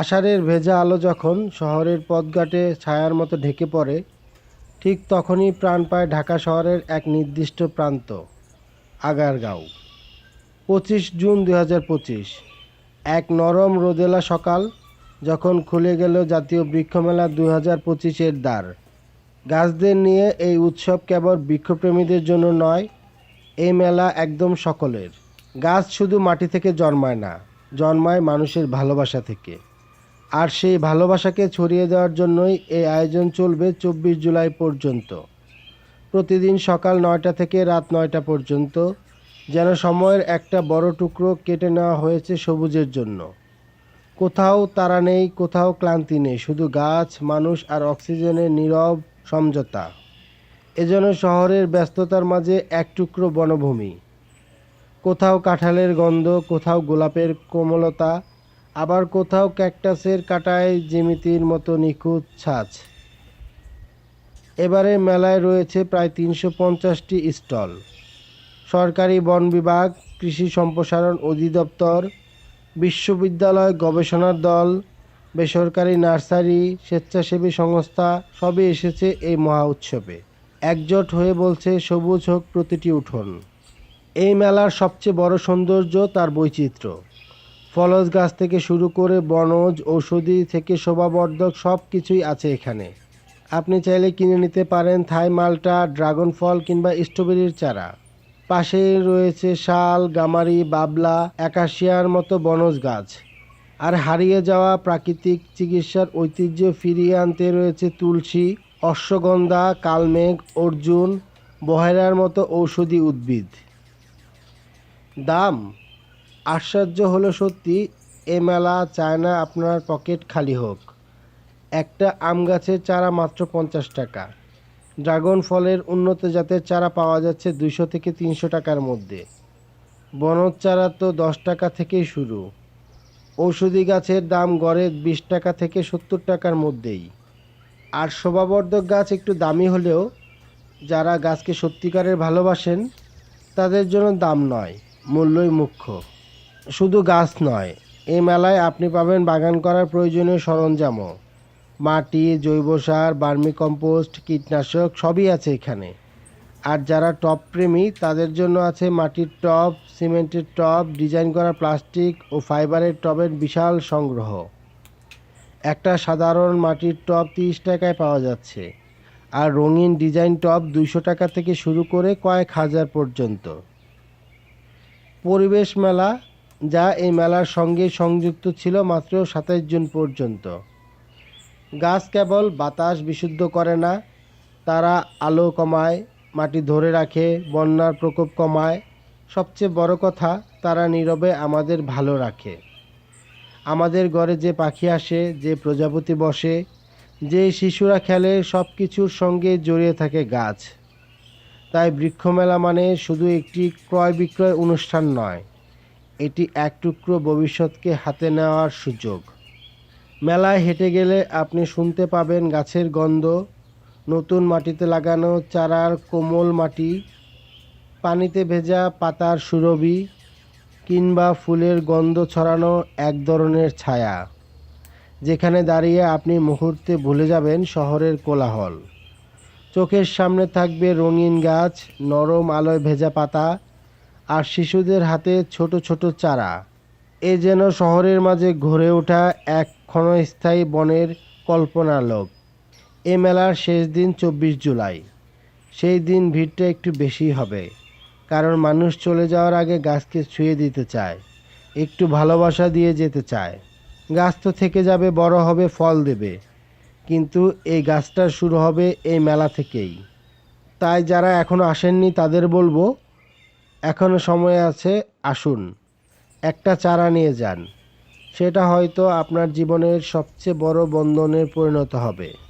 আষাঢ়ের ভেজা আলো যখন শহরের পথঘাটে ছায়ার মতো ঢেকে পড়ে, ঠিক তখনই প্রাণ পায় ঢাকা শহরের এক নির্দিষ্ট প্রান্ত, আগারগাঁও। পঁচিশ জুন পঁচিশ, এক নরম রোদেলা সকাল যখন খুলে গেল জাতীয় বৃক্ষমেলা দুই হাজার পঁচিশের দ্বার। গাছদের নিয়ে এই উৎসব কেবল বৃক্ষপ্রেমীদের জন্য নয়, এই মেলা একদম সকলের। গাছ শুধু মাটি থেকে জন্মায় না, জন্মায় মানুষের ভালোবাসা থেকে। আর সেই ভালোবাসাকে ছড়িয়ে দেওয়ার জন্যই এই আয়োজন চলবে চব্বিশ জুলাই পর্যন্ত। প্রতিদিন সকাল নয়টা থেকে রাত নয়টা পর্যন্ত, যেন সময়ের একটা বড় টুকরো কেটে নেওয়া হয়েছে সবুজের জন্য। কোথাও তারা নেই, কোথাও ক্লান্তি নেই, শুধু গাছ, মানুষ আর অক্সিজেনের নীরব সমঝোতা। এজন্য শহরের ব্যস্ততার মাঝে এক টুকরো বনভূমি। কোথাও কাঁঠালের গন্ধ, কোথাও গোলাপের কোমলতা আবার কোথাও ক্যাকটাসের কাটায় জিমিতির মতো নিখুঁত ছাঁচ। এবারে মেলায় রয়েছে প্রায় তিনশো পঞ্চাশটি স্টল। সরকারি বন বিভাগ, কৃষি সম্প্রসারণ অধিদপ্তর, বিশ্ববিদ্যালয় গবেষণার দল, বেসরকারি নার্সারি, স্বেচ্ছাসেবী সংস্থা, সবই এসেছে এই মহা উৎসবে। একজোট হয়ে বলছে সবুজ হোক প্রতিটি উঠোন। এই মেলার সবচেয়ে বড় সৌন্দর্য তার বৈচিত্র্য। ফলজ গাছ থেকে শুরু করে বনজ, ঔষধি থেকে শোভাবর্ধক সব কিছুই আছে এখানে। আপনি চাইলে কিনে নিতে পারেন থাই মালটা, ড্রাগন ফল কিংবা স্ট্রবেরির চারা। পাশে রয়েছে শাল, গামারি, বাবলা, একাশিয়ার মতো বনজ গাছ। আর হারিয়ে যাওয়া প্রাকৃতিক চিকিৎসার ঐতিহ্য ফিরিয়ে আনতে রয়েছে তুলসী, অশ্বগন্ধা, কালমেঘ, অর্জুন, বহেরার মতো ঔষধি উদ্ভিদ। দাম? আশ্চর্য হলো সত্যি, এ মেলা চায় না আপনার পকেট খালি হোক। একটা আম গাছের চারা মাত্র পঞ্চাশ টাকা। ড্রাগন ফলের উন্নত জাতের চারা পাওয়া যাচ্ছে দুইশো থেকে তিনশো টাকার মধ্যে। বনজ চারা তো দশ টাকা থেকেই শুরু। ঔষধি গাছের দাম গড়ে বিশ টাকা থেকে সত্তর টাকার মধ্যেই। আর শোভাবর্ধক গাছ একটু দামি হলেও যারা গাছকে সত্যিকারের ভালোবাসেন, তাদের জন্য দাম নয়, মূল্যই মুখ্য। শুধু গাছ নয় এই মেলায় আপনি পাবেন বাগান করার প্রয়োজনীয় সরঞ্জামও। মাটি, জৈব সার, বার্মি কম্পোস্ট, কীটনাশক, সবই আছে এখানে। আর যারা টপ প্রেমী, তাদের জন্য আছে মাটির টব, সিমেন্টের টব, ডিজাইন করা প্লাস্টিক ও ফাইবারের টবের বিশাল সংগ্রহ। একটা সাধারণ মাটির টব তিরিশ টাকায় পাওয়া যাচ্ছে। আর রঙিন ডিজাইন টপ দুইশো টাকা থেকে শুরু করে কয়েক হাজার পর্যন্ত। পরিবেশ মেলা যা এই মেলার সঙ্গে সংযুক্ত ছিল মাত্র সাতাইশ জুন পর্যন্ত। গাছ কেবল বাতাস বিশুদ্ধ করে না, তারা আলো কমায়, মাটি ধরে রাখে, বন্যার প্রকোপ কমায়। সবচেয়ে বড় কথা, তারা নীরবে আমাদের ভালো রাখে। আমাদের ঘরে যে পাখি আসে, যে প্রজাপতি বসে, যে শিশুরা খেলে সব কিছুর সঙ্গে জড়িয়ে থাকে গাছ। তাই বৃক্ষমেলা মানে শুধু একটি ক্রয় বিক্রয় অনুষ্ঠান নয়। এটি এক টুকরো ভবিষ্যৎকে হাতে নেওয়ার সুযোগ। মেলায় হেঁটে গেলে আপনি শুনতে পাবেন গাছের গন্ধ, নতুন মাটিতে লাগানো চারার কোমল মাটি, পানিতে ভেজা পাতার সুরভি, কিংবা ফুলের গন্ধ ছড়ানো এক ধরনের ছায়া, যেখানে দাঁড়িয়ে আপনি মুহূর্তে ভুলে যাবেন শহরের কোলাহল। চোখের সামনে থাকবে রঙিন গাছ, নরম আলোয় ভেজা পাতা আর শিশুদের হাতে ছোট ছোট চারা। এ যেন শহরের মাঝে ঘুরে ওঠা এক ক্ষণস্থায়ী বনের কল্পনালোক এ মেলার শেষ দিন চব্বিশ জুলাই। সেই দিন ভিড়টা একটু বেশি হবে, কারণ মানুষ চলে যাওয়ার আগে গাছকে ছুঁয়ে দিতে চায়, একটু ভালোবাসা দিয়ে যেতে চায়। গাছ তো থেকে যাবে, বড় হবে, ফল দেবে, কিন্তু এই গাছটা শুরু হবে এই মেলা থেকেই। তাই যারা এখনও আসেননি তাদের বলব এখনও সময় আছে, আসুন। একটা চারা নিয়ে যান। সেটা হয়তো আপনার জীবনের সবচেয়ে বড় বন্ধনে পরিণত হবে।